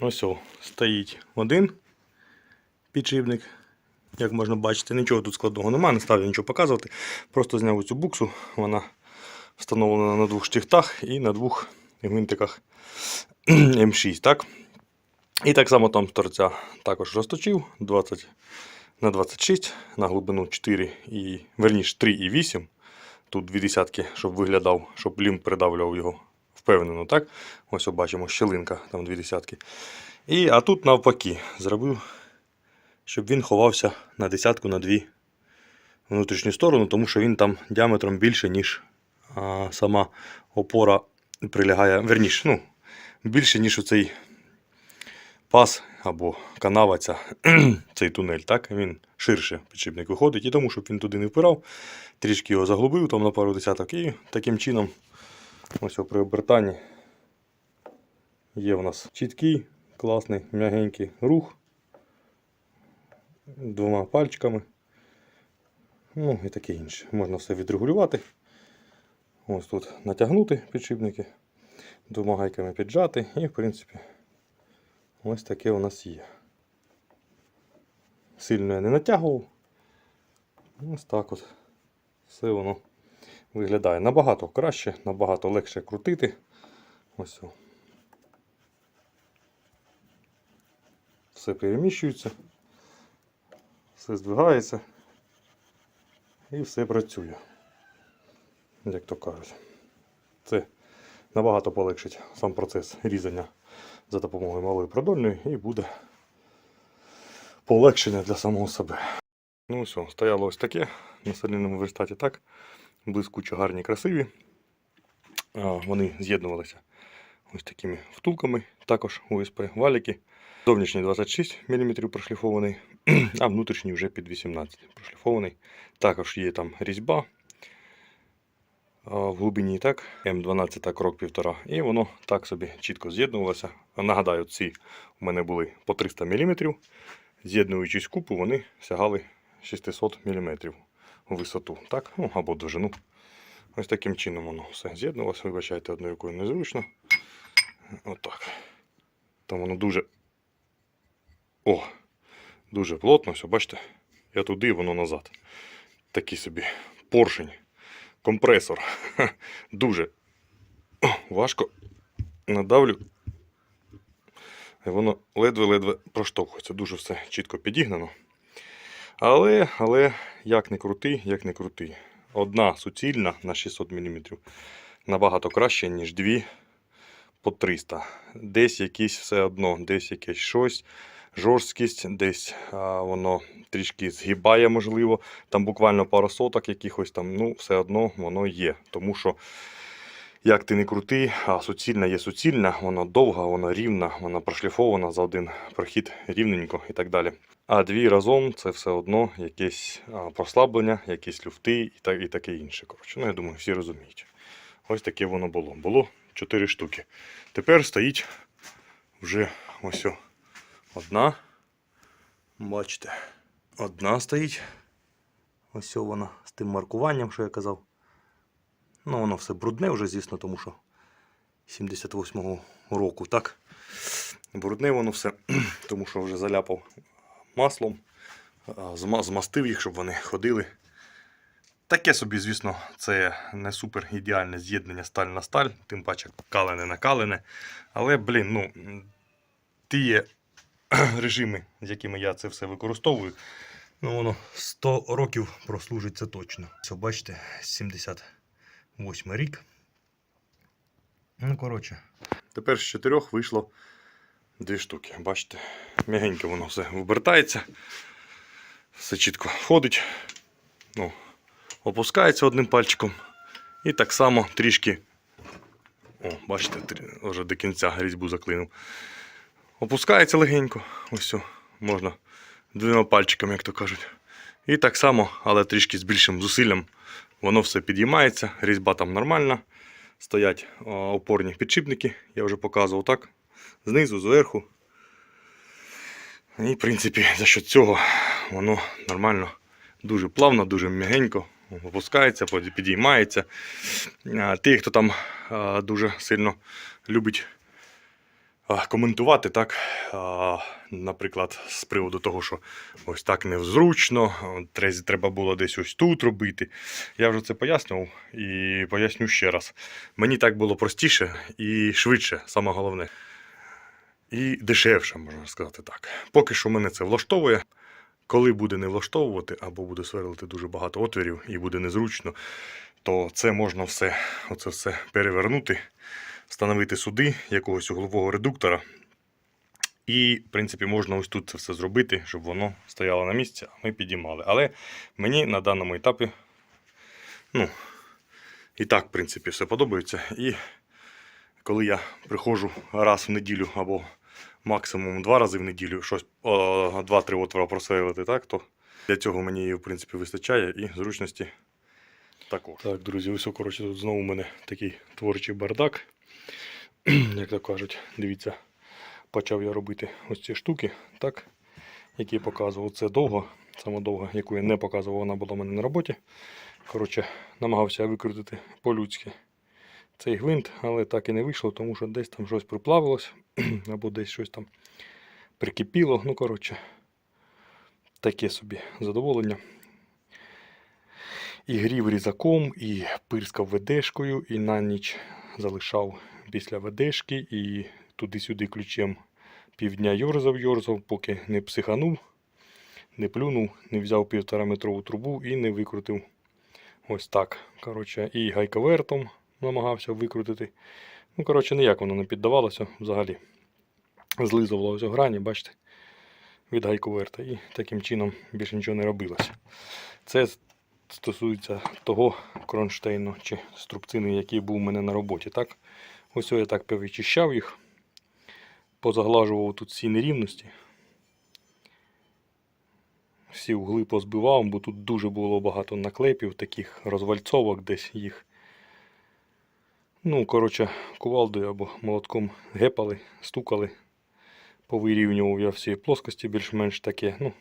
Ось о, стоїть один підшипник. Як можна бачити, нічого тут складного немає, не став я нічого показувати. Просто зняв цю буксу, вона встановлена на двох штифтах і на двох гвинтиках М6. Так? І так само там торця також розточив 20 на 26 на глибину 4 і верніше 3,8. Тут дві десятки, щоб виглядав, щоб лім придавлював його впевнено, так? Ось бачимо, щелинка, там дві десятки. І, а тут навпаки, зробив, щоб він ховався на десятку на дві внутрішню сторону, тому що він там діаметром більше, ніж а, сама опора прилягає. Верніше, ну, більше, ніж оцей пас або канава, ця, цей тунель, так? Він ширше підшипник виходить, і тому, щоб він туди не впирав, трішки його заглубив там на пару десяток, і таким чином, ось при обертанні є в нас чіткий, класний, м'ягенький рух двома пальчиками. Ну і таке інше. Можна все відрегулювати. Ось тут натягнути підшипники, двома гайками піджати, і в принципі ось таке у нас є. Сильно я не натягував. Ось так от все воно виглядає. Набагато краще, набагато легше крутити. Ось. Все переміщується, все здвигається і все працює. Як то кажуть. Це набагато полегшить сам процес різання за допомогою малої продольної і буде полегшення для самого себе. Ну все, стояло ось таке на соліному верстаті так. Блискучо гарні, красиві. Вони з'єднувалися ось такими втулками, також УСП валіки. Зовнішній 26 мм прошліфований, а внутрішній вже під 18 прошліфований. Також є там різьба в глибині, так, М12 крок півтора. І воно так собі чітко з'єднувалося. Нагадаю, ці у мене були по 300 мм. З'єднуючись купу, вони сягали 600 мм висоту, так? Ну, або довжину. Ось таким чином воно все з'єднувалося. Вибачайте, одною рукою незручно. Отак. Там воно дуже. О! Дуже плотно, все, бачите? Я туди, воно назад. Такий собі поршень, компресор. Дуже О, важко надавлю. І воно ледве-ледве проштовхується. Дуже все чітко підігнано. Але, але, як не крутий, як не крутий. Одна суцільна на 600 мм набагато краще, ніж дві по 300. Десь якісь все одно, десь якесь щось, жорсткість, десь а, воно трішки згибає, можливо. Там буквально пару соток якихось там, ну, все одно воно є. Тому що, як ти не крутий, а суцільна є суцільна, вона довга, вона рівна, вона прошліфована за один прохід рівненько і так далі. А дві разом це все одно якесь а, послаблення, якісь люфти і, та, і таке інше. Коротше, ну, я думаю, всі розуміють. Ось таке воно було. Було 4 штуки. Тепер стоїть вже ось одна. Бачите, одна стоїть. Ось вона з тим маркуванням, що я казав. Ну, воно все брудне вже, звісно, тому що 78-го року, так? Брудне воно все, тому що вже заляпав маслом, змастив їх, щоб вони ходили. Таке собі, звісно, це не супер ідеальне з'єднання сталь на сталь, тим паче калене на калене. Але, блін, ну, ті режими, з якими я це все використовую. Ну, воно 100 років прослужить це точно. Все, бачите, 78 рік. Ну, коротше. Тепер з чотирьох вийшло дві штуки. Бачите, м'ягенько воно все вибертається. Все чітко входить. Ну, опускається одним пальчиком. І так само трішки. О, бачите, вже до кінця різьбу заклинув. Опускається легенько. Ось. Можна двома пальчиками, як то кажуть. І так само, але трішки з більшим зусиллям, воно все підіймається, різьба там нормальна. Стоять опорні підшипники, я вже показував так. Знизу, зверху. І, в принципі, за счет цього воно нормально, дуже плавно, дуже м'ягенько опускається, підіймається. Ті, хто там дуже сильно любить коментувати так. Наприклад, з приводу того, що ось так незручно, треба було десь ось тут робити. Я вже це пояснював і поясню ще раз. Мені так було простіше і швидше, саме головне. І дешевше, можна сказати так. Поки що мене це влаштовує. Коли буде не влаштовувати, або буде сверлити дуже багато отвірів і буде незручно, то це можна все, оце все перевернути, встановити суди якогось углового редуктора. І, в принципі, можна ось тут це все зробити, щоб воно стояло на місці, а ми підіймали. Але мені на даному етапі, ну, і так, в принципі, все подобається. І коли я приходжу раз в неділю або максимум два рази в неділю, щось два-три отвора просверлити, так, то для цього мені в принципі, вистачає і зручності також. Так, друзі, ось, коротше, тут знову у мене такий творчий бардак. Як то кажуть, дивіться, почав я робити ось ці штуки, так, які я показував. Це довго, саме довго, яку я не показував, вона була в мене на роботі. Коротше, намагався викрутити по-людськи цей гвинт, але так і не вийшло, тому що десь там щось приплавилось, або десь щось там прикипіло. Ну, коротше, таке собі задоволення. І грів різаком, і пирскав ведешкою, і на ніч залишав після ведешки, і туди-сюди ключем півдня йорзав, йорзав, поки не психанув, не плюнув, не взяв півтора метрову трубу і не викрутив. Ось так. Коротше, і гайковертом намагався викрутити. Ну, коротше, ніяк воно не піддавалося взагалі. Злизувалося грані, бачите, від гайковерта. І таким чином більше нічого не робилося. Це стосується того кронштейну чи струбцини, який був у мене на роботі. Так? Ось я так повичищав їх, позаглажував тут всі нерівності. Всі угли позбивав, бо тут дуже було багато наклепів, таких розвальцовок десь їх. Ну, коротше, кувалдою або молотком гепали, стукали, повирівнював я всі плоскості більш-менш таке, ну,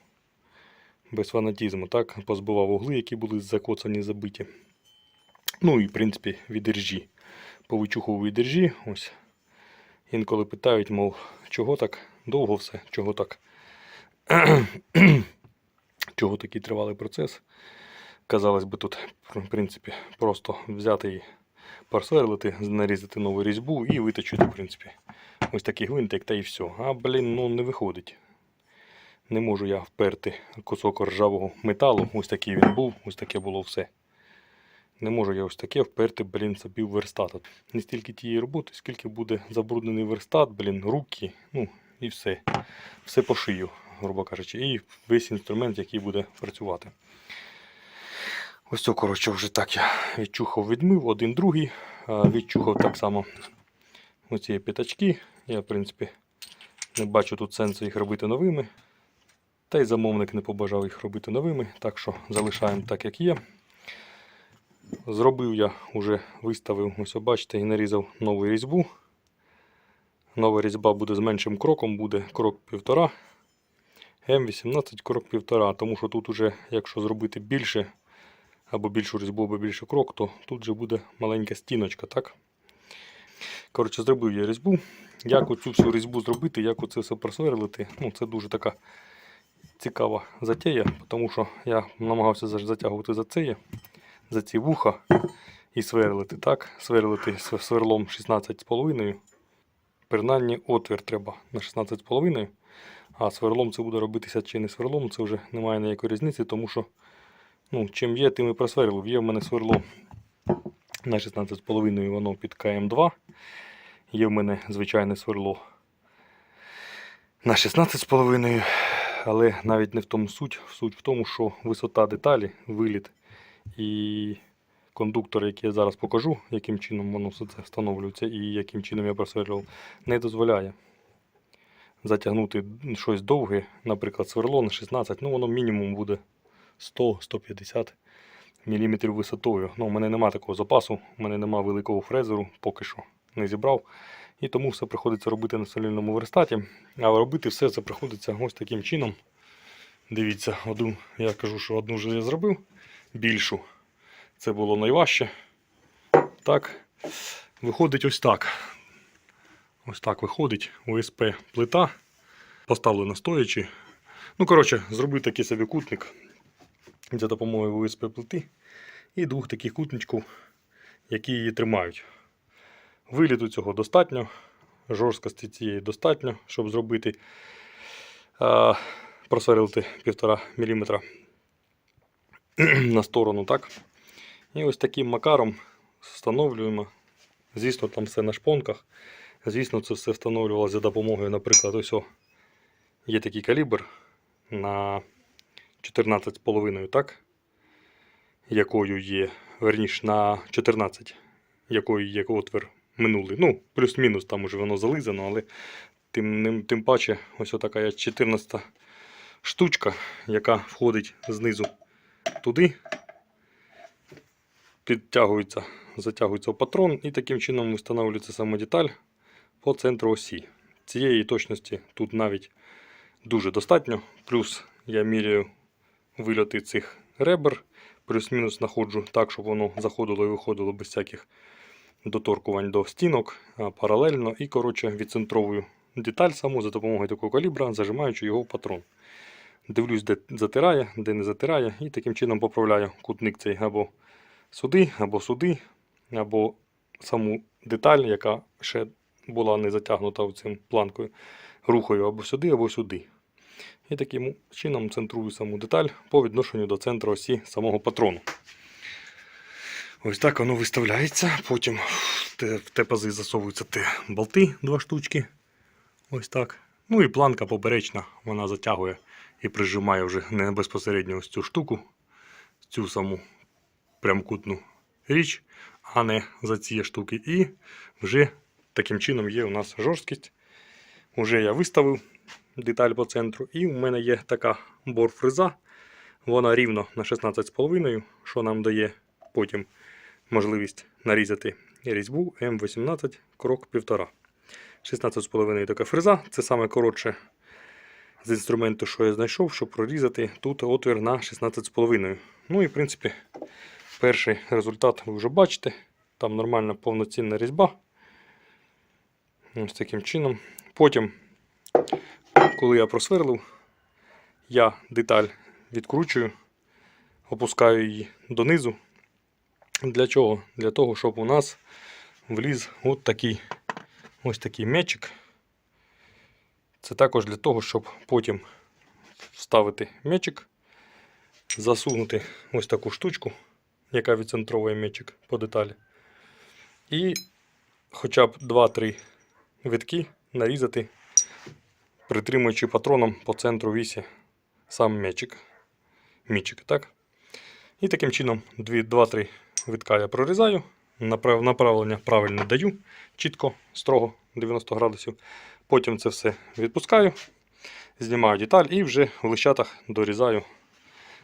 без фанатізму, так, позбивав угли, які були закоцані, забиті. Ну і, в принципі, відержі. Повичухував відержі, ось. Інколи питають, мов, чого так довго все, чого так. чого такий тривалий процес. Казалось би, тут, в принципі, просто взяти і просверлити, нарізати нову різьбу і виточити, в принципі, ось такий гвинтик та і все. А, блін, ну не виходить. Не можу я вперти кусок ржавого металу. Ось такий він був, ось таке було все. Не можу я ось таке вперти, блін, собі в верстат. Не стільки тієї роботи, скільки буде забруднений верстат, блін, руки, ну і все. Все по шию, грубо кажучи, і весь інструмент, який буде працювати. Ось це, коротше, вже так я відчухав, відмив, один другий. Відчухав так само оці п'ятачки. Я, в принципі, не бачу тут сенсу їх робити новими. Та й замовник не побажав їх робити новими, так що залишаємо так, як є. Зробив я, вже виставив, ось бачите, і нарізав нову різьбу. Нова різьба буде з меншим кроком, буде крок півтора. М18 крок півтора, тому що тут уже, якщо зробити більше, або більшу різьбу, або більше крок, то тут же буде маленька стіночка, так? Коротше, зробив я різьбу. Як оцю всю різьбу зробити, як оце все просверлити, ну це дуже така цікава затея, тому що я намагався затягувати за це, за ці вуха і сверлити, так? Сверлити сверлом 16,5. Принаймні отвір треба на 16,5. А сверлом це буде робитися чи не сверлом, це вже немає ніякої різниці, тому що ну, чим є, тим і просверлив. Є в мене сверло на 16,5 воно під КМ2. Є в мене звичайне сверло на 16,5. Але навіть не в тому суть. Суть в тому, що висота деталі, виліт і кондуктор, який я зараз покажу, яким чином воно все це встановлюється і яким чином я просверлював, не дозволяє затягнути щось довге, наприклад, сверло на 16, ну воно мінімум буде 100-150 мм висотою. Ну, у мене немає такого запасу, у мене немає великого фрезеру, поки що не зібрав. І тому все приходиться робити на солільному верстаті. А робити все це приходиться ось таким чином. Дивіться, одну, я кажу, що одну вже я зробив більшу. Це було найважче. Так, виходить ось так. Ось так виходить УСП плита. Поставлена стоячи. Ну, коротше, зробив такий собі кутник за допомогою УСП плити і двох таких кутничків, які її тримають. Виліту цього достатньо, жорсткості цієї достатньо, щоб зробити а, просверлити 1,5 мм на сторону, так? І ось таким макаром встановлюємо. Звісно, там все на шпонках. Звісно, це все встановлювалося за допомогою, наприклад, ось о, є такий калібр на 14,5, так? Якою є, верніше, на 14, якою є отвір минулий. Ну, плюс-мінус, там уже воно зализано, але тим, тим паче, ось така 14 штучка, яка входить знизу туди, підтягується, затягується патрон і таким чином встановлюється сама деталь по центру осі. Цієї точності тут навіть дуже достатньо. Плюс я міряю вильоти цих ребер, плюс-мінус знаходжу так, щоб воно заходило і виходило без всяких доторкувань до стінок паралельно і коротше відцентровую деталь саму за допомогою такого калібра, зажимаючи його в патрон. Дивлюсь, де затирає, де не затирає, і таким чином поправляю кутник цей або сюди, або сюди, або саму деталь, яка ще була не затягнута цим планкою, рухаю або сюди, або сюди. І таким чином центрую саму деталь по відношенню до центру осі самого патрону. Ось так воно виставляється. Потім в те пази засовуються те болти, два штучки. Ось так. Ну і планка поперечна, вона затягує і прижимає вже не безпосередньо ось цю штуку, цю саму прямкутну річ, а не за ці штуки. І вже таким чином є у нас жорсткість. Уже я виставив деталь по центру, і у мене є така борфреза. Вона рівно на 16,5, що нам дає потім можливість нарізати різьбу М18 крок 1,5. 16,5 така фреза. Це саме коротше з інструменту, що я знайшов, щоб прорізати тут отвір на 16,5. Ну і в принципі, перший результат ви вже бачите. Там нормальна повноцінна різьба. Ось таким чином. Потім, коли я просверлив, я деталь відкручую, опускаю її донизу. Для чого? Для того, щоб у нас вліз от такий ось такий м'ячик. Це також для того, щоб потім вставити м'ячик, засунути ось таку штучку, яка відцентровує м'ячик по деталі. І хоча б 2-3 витки нарізати, притримуючи патроном по центру вісі сам м'ячик. Мічик, так? І таким чином 2-3 витка я прорізаю, направлення правильно даю, чітко, строго 90 градусів. Потім це все відпускаю, знімаю деталь і вже в лищатах дорізаю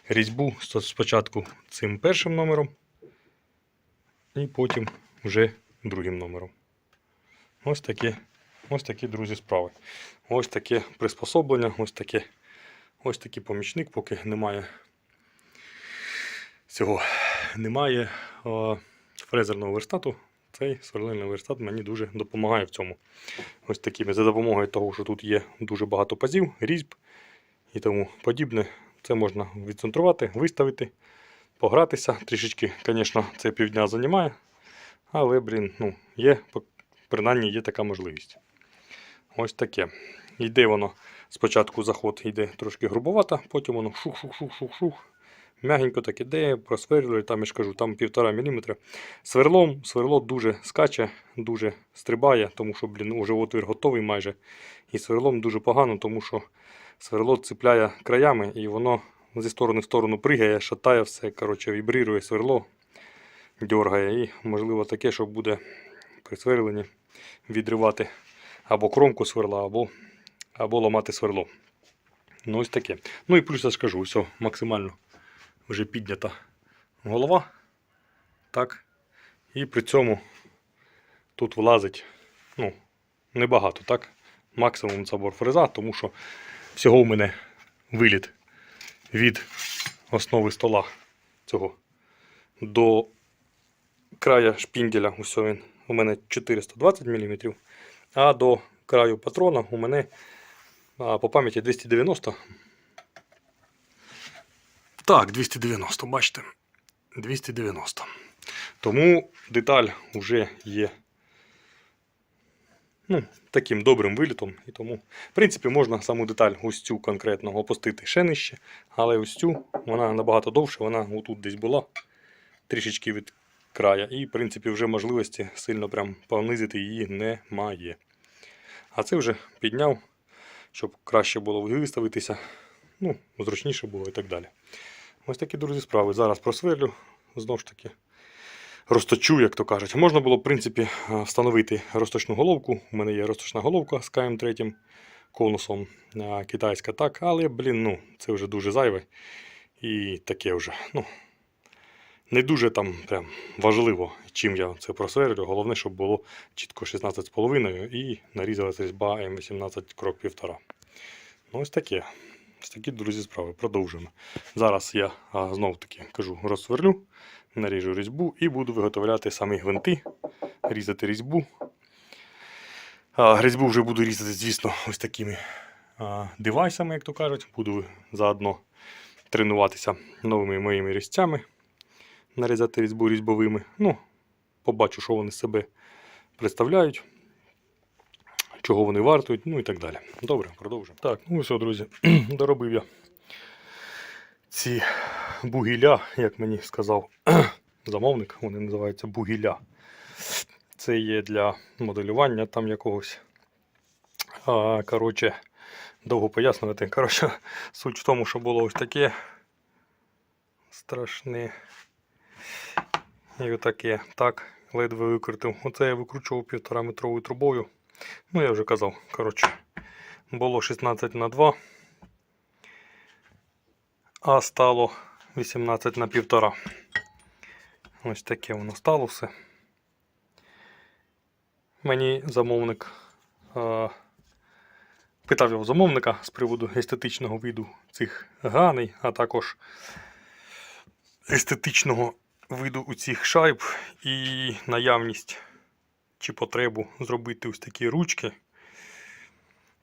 різьбу спочатку цим першим номером, і потім вже другим номером. Ось такі, ось такі, друзі, справи. Ось таке приспособлення, ось таке, ось такий помічник, поки немає цього немає е, фрезерного верстату. Цей сверлильний верстат мені дуже допомагає в цьому. Ось такими за допомогою того, що тут є дуже багато пазів, різьб і тому подібне. Це можна відцентрувати, виставити, погратися. Трішечки, звісно, це півдня займає, але, блін, ну, є, принаймні є така можливість. Ось таке. Йде воно спочатку заход йде трошки грубовато, потім воно шух-шух-шух-шух-шух. Мягенько так іде, просверлює, там я ж кажу, там 1,5 мм. Сверлом, сверло дуже скаче, дуже стрибає, тому що, блін, уже отвір готовий майже. І сверлом дуже погано, тому що сверло цепляє краями і воно зі сторони в сторону пригає, шатає все, коротше, вібрірує сверло, дергає. І можливо таке, що буде при сверленні відривати або кромку сверла, або, або ламати сверло. Ну, ось таке. Ну і плюс я скажу, все максимально вже піднята голова. Так. І при цьому тут влазить ну, небагато, так? Максимум забор фреза, тому що всього у мене виліт від основи стола цього до края шпінделя. Ось він у мене 420 мм. А до краю патрона у мене по пам'яті 290. Так, 290, бачите. 290. Тому деталь вже є ну, таким добрим вилітом. І тому, в принципі, можна саму деталь ось цю конкретно опустити ще нижче, але ось цю вона набагато довше, вона отут десь була трішечки від края. І, в принципі, вже можливості сильно прям понизити її немає. А це вже підняв, щоб краще було виставитися, ну, зручніше було і так далі. Ось такі, друзі, справи. Зараз просверлю, знову ж таки, розточу, як то кажуть. Можна було, в принципі, е, встановити розточну головку. У мене є розточна головка з КМ3 конусом китайська так, але, блін, ну, це вже дуже зайве. І таке вже. ну, Не дуже там прям важливо, чим я це просверлю. Головне, щоб було чітко 16,5 і нарізалася різьба М18 крок 1,5. Ну, ось таке. Ось такі, друзі, справи. Продовжуємо. Зараз я а, знов таки кажу, розсверлю, наріжу різьбу і буду виготовляти самі гвинти, різати різьбу. Різьбу вже буду різати, звісно, ось такими девайсами, як то кажуть. Буду заодно тренуватися новими моїми різцями, нарізати різьбу різьбовими. Ну, побачу, що вони себе представляють чого вони вартують, ну і так далі. Добре, продовжимо. Так, ну все, друзі, доробив я ці бугіля, як мені сказав замовник, вони називаються бугіля. Це є для моделювання там якогось. Коротше, довго пояснювати. Коротше, суть в тому, що було ось таке страшне. І отаке. Так, ледве викрутив. Оце я викручував півтора метровою трубою. Ну, я вже казав, коротше, було 16 на 2, а стало 18 на 1,5. Ось таке воно стало все. Мені замовник е, питав його замовника з приводу естетичного виду цих ганей, а також естетичного виду у цих шайб і наявність чи потребу зробити ось такі ручки,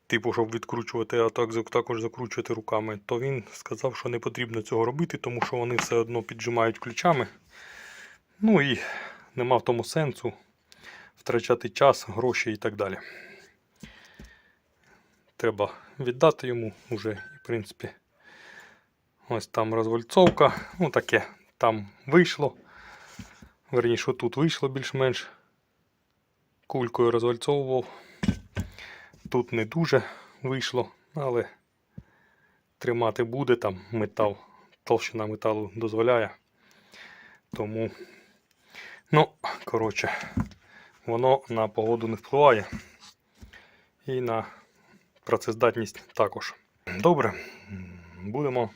типу, щоб відкручувати, а так також закручувати руками, то він сказав, що не потрібно цього робити, тому що вони все одно піджимають ключами. Ну і нема в тому сенсу втрачати час, гроші і так далі. Треба віддати йому вже, в принципі. Ось там розвальцовка. Ну таке там вийшло. Верніше, тут вийшло більш-менш кулькою розвальцовував. Тут не дуже вийшло, але тримати буде там метал, толщина металу дозволяє. Тому, ну, коротше, воно на погоду не впливає. І на працездатність також. Добре, будемо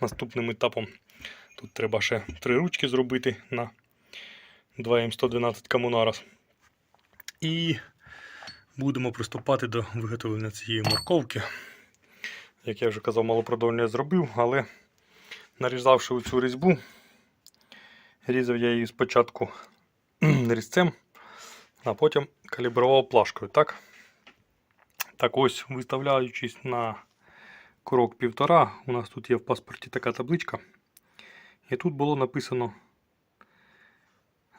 наступним етапом. Тут треба ще три ручки зробити на 2М112 Комунарос. І будемо приступати до виготовлення цієї морковки. Як я вже казав, малопродольне я зробив, але нарізавши цю різьбу, різав я її спочатку різцем, а потім калібрував плашкою. Так, так ось, виставляючись на крок півтора, у нас тут є в паспорті така табличка. І тут було написано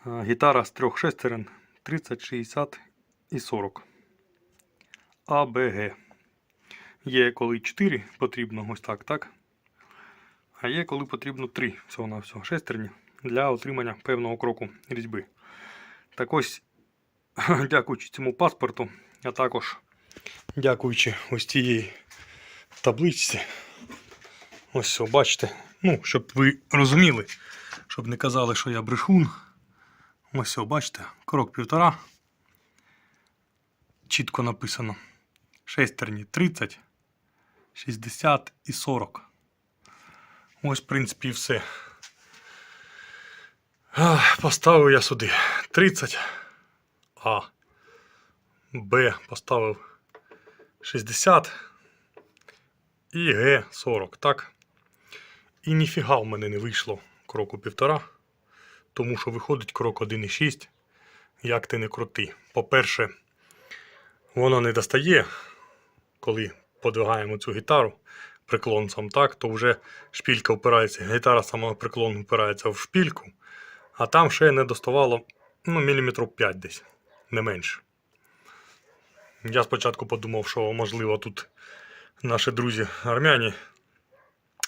е, гітара з трьох шестерен 30, 60 і 40. А, Б, Г. Є коли 4 потрібно ось так, так? А є коли потрібно 3 всього на всього шестерні для отримання певного кроку різьби. Так ось, дякуючи цьому паспорту, а також дякуючи ось цієї табличці. Ось все, бачите. Ну, щоб ви розуміли, щоб не казали, що я брехун. Ось все, бачите, крок півтора. Чітко написано. Шестерні 30, 60 і 40. Ось, в принципі, все. Поставив я сюди 30. А. Б поставив 60. І Г 40, так? І ніфіга в мене не вийшло кроку півтора. Тому що виходить крок 1,6. Як ти не крути. По-перше, воно не достає, коли подвигаємо цю гітару приклонцем, так, то вже шпілька впирається, гітара сама приклон впирається в шпільку, а там ще не доставало ну, міліметрів 5 десь, не менше. Я спочатку подумав, що можливо тут наші друзі армяні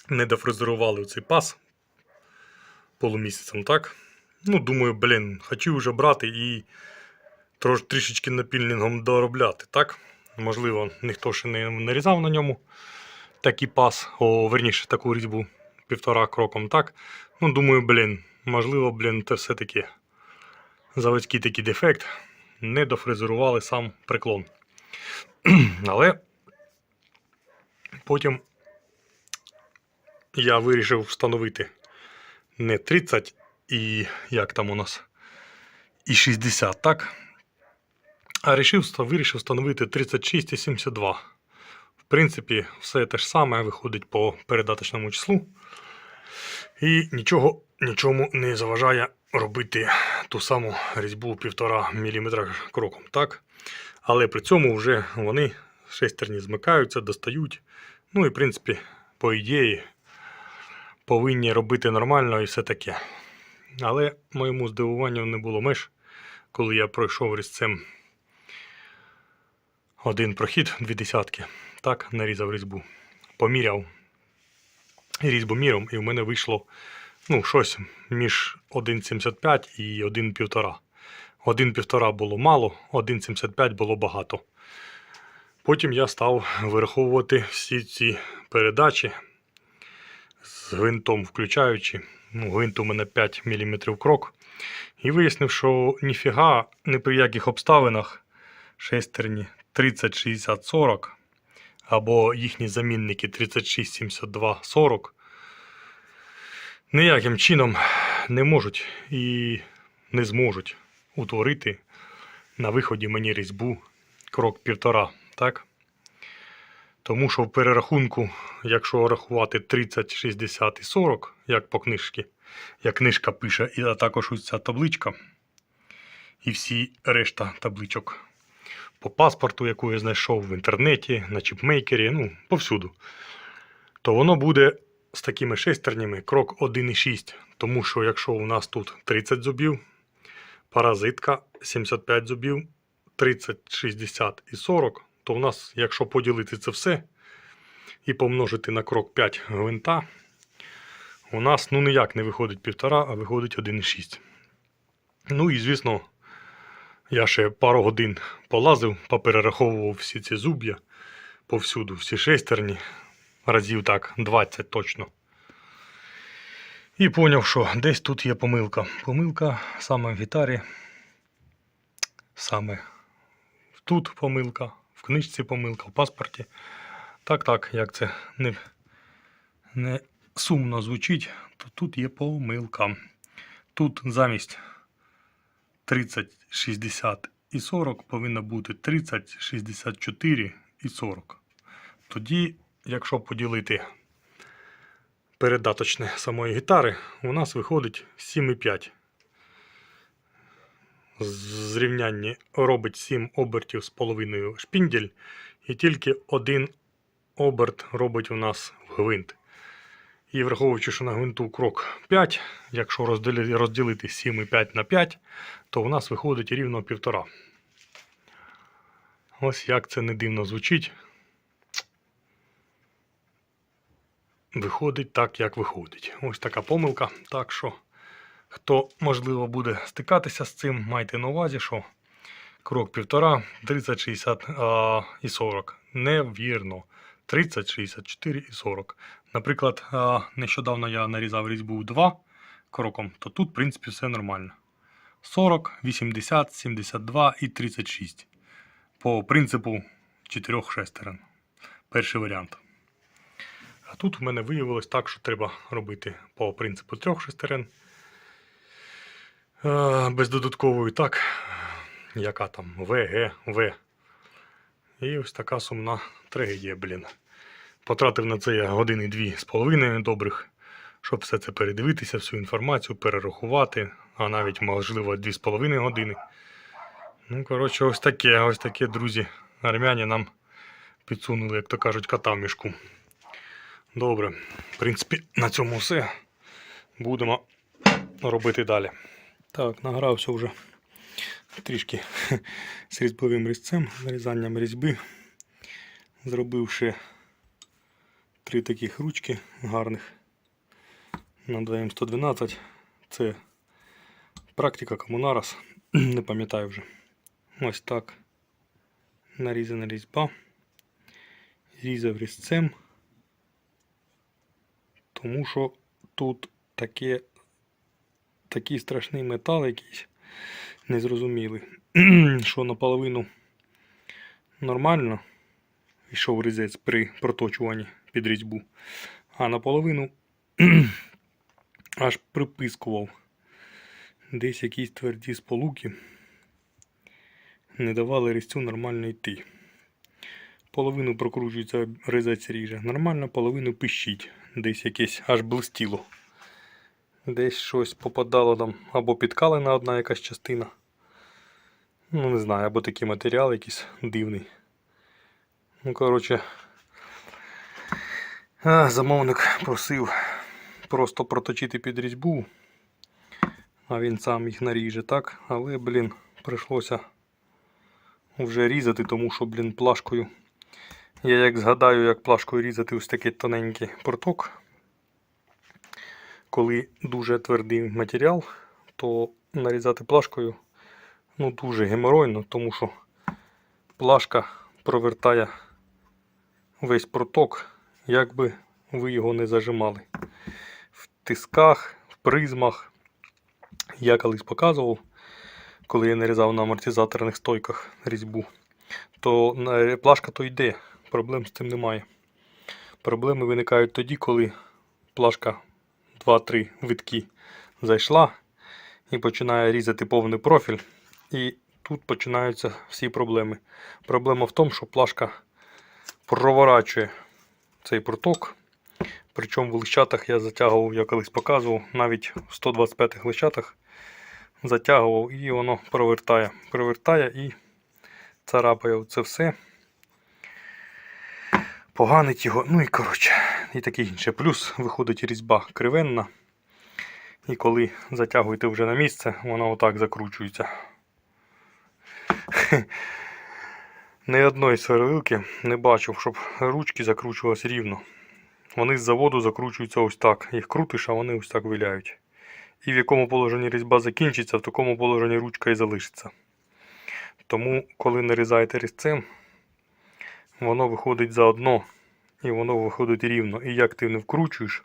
не дофрезерували цей пас полумісяцем, так? Ну, думаю, блін, хочу вже брати і трош, трішечки напільнингом доробляти, так? Можливо, ніхто ще не нарізав на ньому такий пас, о, верніше, таку різьбу півтора кроком, так? Ну, думаю, блін, можливо, блін, це все-таки заводський такий дефект. Не дофрезерували сам приклон. Але потім я вирішив встановити не 30 і як там у нас, і 60, так? А рішив, вирішив встановити 36 і 72. В принципі, все те ж саме виходить по передаточному числу. І нічого нічому не заважає робити ту саму різьбу 1,5 мм кроком, так? Але при цьому вже вони шестерні змикаються, достають. Ну і в принципі, по ідеї, повинні робити нормально і все таке. Але моєму здивуванню не було меж, коли я пройшов різцем один прохід, дві десятки, так, нарізав різьбу, поміряв різьбоміром, і в мене вийшло ну, щось між 1,75 і 1,5. 1,5 було мало, 1,75 було багато. Потім я став вираховувати всі ці передачі з гвинтом включаючи. Ну, гвинт у мене 5 мм крок. І вияснив, що ніфіга ні при яких обставинах шестерні 30, 60, 40 або їхні замінники 36, 72, 40 ніяким чином не можуть і не зможуть утворити на виході мені різьбу крок півтора, так? Тому що в перерахунку, якщо рахувати 30, 60 і 40, як по книжці, як книжка пише, і а також ось ця табличка, і всі решта табличок по паспорту, яку я знайшов в інтернеті, на чіпмейкері, ну, повсюду, то воно буде з такими шестернями крок 1,6. Тому що якщо у нас тут 30 зубів, паразитка 75 зубів, 30, 60 і 40, то у нас, якщо поділити це все і помножити на крок 5 гвинта, у нас ну ніяк не виходить 1,5, а виходить 1,6. Ну і звісно, я ще пару годин полазив, поперераховував всі ці зуб'я повсюду, всі шестерні, разів так 20 точно. І поняв, що десь тут є помилка. Помилка саме в гітарі, саме тут помилка, книжці помилка, в паспорті. Так, так, як це не, не сумно звучить, то тут є помилка. Тут замість 30, 60 і 40 повинно бути 30, 64 і 40. Тоді, якщо поділити передаточне самої гітари, у нас виходить 7,5. Зрівнянні робить 7 обертів з половиною шпіндель, і тільки один оберт робить у нас в гвинт. І враховуючи, що на гвинту крок 5, якщо розділити, розділити 7,5 на 5, то у нас виходить рівно 1,5. Ось як це не дивно звучить. Виходить так, як виходить. Ось така помилка. Так що, хто, можливо, буде стикатися з цим, майте на увазі, що крок 1,5, 30, 60 а, і 40. Невірно. 30, 64 і 40. Наприклад, а, нещодавно я нарізав різьбу 2 кроком, то тут, в принципі, все нормально. 40, 80, 72 і 36. По принципу 4 шестерен. Перший варіант. А тут в мене виявилось так, що треба робити по принципу трьох шестерен. Без додаткової так, яка там В, Г, В. І ось така сумна трагедія, блін. Потратив на це я години дві з половиною добрих, щоб все це передивитися, всю інформацію, перерахувати, а навіть, можливо, дві з половиною години. Ну, коротше, ось таке, ось таке, друзі, армяні нам підсунули, як то кажуть, кота в мішку. Добре, в принципі, на цьому все. Будемо робити далі. Так, награвся вже трішки з різьбовим різцем, нарізанням різьби. Зробив ще три таких ручки гарних на 2М112. Це практика комунарас. Не пам'ятаю вже. Ось так. Нарізана різьба. Різав різцем. Тому що тут таке, такий страшний метал якийсь незрозумілий, що наполовину нормально йшов різець при проточуванні під різьбу, а наполовину аж припискував. Десь якісь тверді сполуки не давали різцю нормально йти. Половину прокручується, різець ріже. Нормально, половину пищить. Десь якесь аж блистіло. Десь щось попадало там, або підкалена одна якась частина. Ну, не знаю, або такий матеріал якийсь дивний. Ну, коротше, замовник просив просто проточити під різьбу, а він сам їх наріже, так? Але, блін, прийшлося вже різати, тому що, блін, плашкою. Я як згадаю, як плашкою різати ось такий тоненький проток. Коли дуже твердий матеріал, то нарізати плашкою ну, дуже геморойно, тому що плашка провертає весь проток, як би ви його не зажимали. В тисках, в призмах. Я колись показував, коли я нарізав на амортизаторних стойках різьбу, то плашка то йде, проблем з цим немає. Проблеми виникають тоді, коли плашка 2-3 витки зайшла і починає різати повний профіль. І тут починаються всі проблеми. Проблема в тому, що плашка проворачує цей проток. Причому в лищатах я затягував, я колись показував, навіть в 125 лищатах затягував і воно провертає. Провертає і царапає це все. Поганить його, ну і коротше, і таке інше. Плюс виходить різьба кривенна. І коли затягуєте вже на місце, вона отак закручується. Ні одної сверлилки не бачив, щоб ручки закручувалися рівно. Вони з заводу закручуються ось так. Їх крутиш, а вони ось так виляють. І в якому положенні різьба закінчиться, в такому положенні ручка і залишиться. Тому, коли нарізаєте різцем, воно виходить заодно і воно виходить рівно. І як ти не вкручуєш,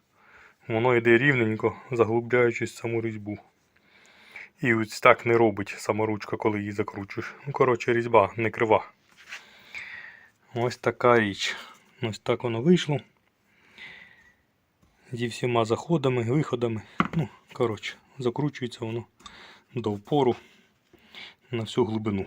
воно йде рівненько, заглубляючись в саму різьбу. І ось так не робить саморучка, коли її закручуєш. Ну, коротше, різьба не крива. Ось така річ. Ось так воно вийшло. Зі всіма заходами, виходами. Ну, коротше, закручується воно до впору на всю глибину.